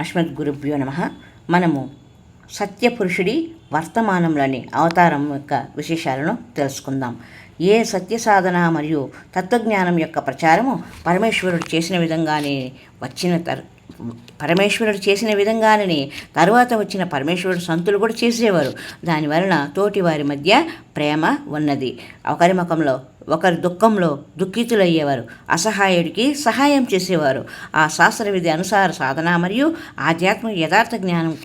అస్మద్గురుభ్యో నమ. మనము సత్యపురుషుడి వర్తమానంలోని అవతారం యొక్క విశేషాలను తెలుసుకుందాం. ఏ సత్య సాధన మరియు తత్వజ్ఞానం యొక్క ప్రచారము పరమేశ్వరుడు చేసిన విధంగానే వచ్చిన తర్ పరమేశ్వరుడు చేసిన విధంగానే తరువాత వచ్చిన పరమేశ్వరుడు సంతులు కూడా చేసేవారు. దానివలన తోటి వారి మధ్య ప్రేమ ఉన్నది. ఒకరి ముఖంలో ఒకరి దుఃఖంలో దుఃఖితులయ్యేవారు. అసహాయుడికి సహాయం చేసేవారు. ఆ శాస్త్ర విధి అనుసార సాధన మరియు ఆధ్యాత్మిక యథార్థ జ్ఞానం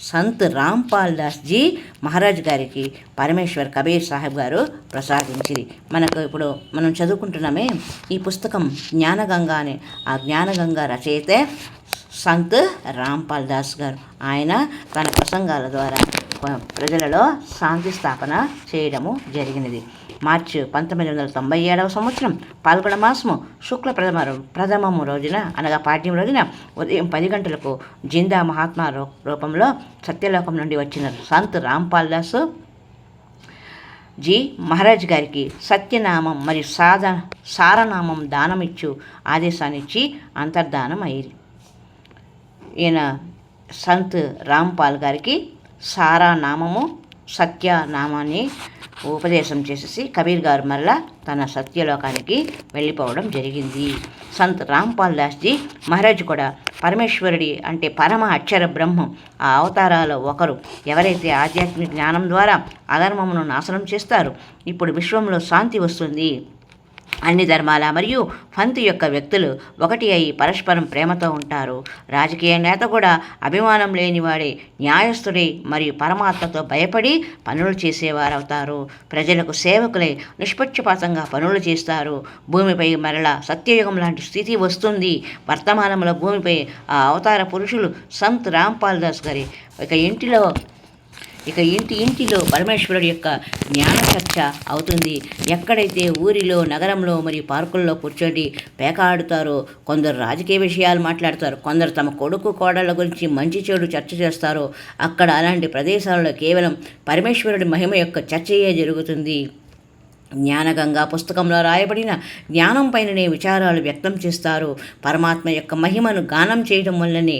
సంత్ రాంపాల్ దాస్ జీ మహారాజ్ గారికి పరమేశ్వర్ కబీర్ సాహెబ్ గారు ప్రసాదించింది మనకు ఇప్పుడు మనం చదువుకుంటున్నామే ఈ పుస్తకం జ్ఞానగంగా అనే. ఆ జ్ఞానగంగా రచయితే సంత్ రాంపాల్ దాస్ గారు. ఆయన తన ప్రసంగాల ద్వారా ప్రజలలో శాంతి స్థాపన చేయడము జరిగినది. మార్చి పంతొమ్మిది వందల తొంభై ఏడవ సంవత్సరం పాల్గొన మాసము శుక్ల ప్రథమ ప్రథమము రోజున అనగా పాఠ్యం రోజున ఉదయం పది గంటలకు జిందా మహాత్మా రూ రూపంలో సత్యలోకం నుండి వచ్చిన సంత్ రాంపాల్ దాస్ జీ. మహారాజ్ గారికి సత్యనామం మరియు సాధ సారనామం దానమిచ్చు ఆదేశాన్నిచ్చి అంతర్ధానం అయ్యింది. ఈయన సంత్ రాంపాల్ గారికి సారానామము సత్య నామాన్ని ఉపదేశం చేసేసి కబీర్ గారు మరలా తన సత్యలోకానికి వెళ్ళిపోవడం జరిగింది. సంత్ రాంపాల్ దాస్జీ మహారాజ్ కూడా పరమేశ్వరుడి అంటే పరమ అక్షర బ్రహ్మం. ఆ అవతారాలలో ఒకరు. ఎవరైతే ఆధ్యాత్మిక జ్ఞానం ద్వారా అధర్మమును నాశనం చేస్తారు ఇప్పుడు విశ్వంలో శాంతి వస్తుంది. అన్ని ధర్మాల మరియు పంత్ యొక్క వ్యక్తులు ఒకటి అయి పరస్పరం ప్రేమతో ఉంటారు. రాజకీయ నేత కూడా అభిమానం లేనివాడే న్యాయస్థుడై మరియు పరమాత్మతో భయపడి పనులు చేసేవారవుతారు. ప్రజలకు సేవకులై నిష్పక్షపాతంగా పనులు చేస్తారు. భూమిపై మరల సత్యయుగం లాంటి స్థితి వస్తుంది. వర్తమానంలో భూమిపై ఆ అవతార పురుషులు సంత్ రాంపాల్ దాస్ గారి ఒక ఇంటిలో ఇక ఇంటి ఇంటిలో పరమేశ్వరుడు యొక్క జ్ఞాన చర్చ అవుతుంది. ఎక్కడైతే ఊరిలో నగరంలో మరియు పార్కుల్లో కూర్చొని పేకాడుతారో కొందరు రాజకీయ విషయాలు మాట్లాడతారు. కొందరు తమ కొడుకు కోడళ్ళ గురించి మంచి చెడు చర్చ చేస్తారో అక్కడ అలాంటి ప్రదేశాలలో కేవలం పరమేశ్వరుడి మహిమ యొక్క చర్చయే జరుగుతుంది. జ్ఞానగంగా పుస్తకంలో రాయబడిన జ్ఞానం పైననే విచారాలు వ్యక్తం చేస్తారు. పరమాత్మ యొక్క మహిమను గానం చేయడం వల్లనే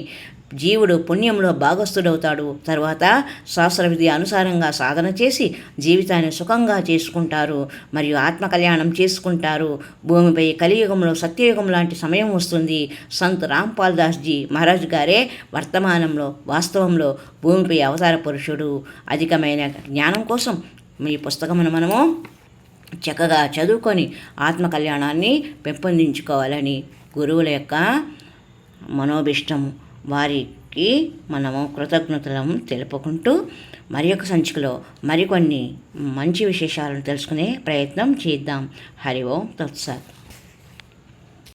జీవుడు పుణ్యంలో భాగస్థుడవుతాడు. తర్వాత శాస్త్ర విధి అనుసారంగా సాధన చేసి జీవితాన్ని సుఖంగా చేసుకుంటారు. మరియు ఆత్మకళ్యాణం చేసుకుంటారు. భూమిపై కలియుగంలో సత్యయుగం లాంటి సమయం వస్తుంది. సంత్ రాంపాల్ దాస్ జీ మహారాజ్ గారే వర్తమానంలో వాస్తవంలో భూమిపై అవతార పురుషుడు. అధికమైన జ్ఞానం కోసం మీ పుస్తకమును మనము చక్కగా చదువుకొని ఆత్మకళ్యాణాన్ని పెంపొందించుకోవాలని గురువుల యొక్క మనోభిష్టము. వారికి మనము కృతజ్ఞతలను తెలుపుకుంటూ మరి యొక్క సంచికలో మరికొన్ని మంచి విశేషాలను తెలుసుకునే ప్రయత్నం చేద్దాం. హరి ఓం తత్సత్.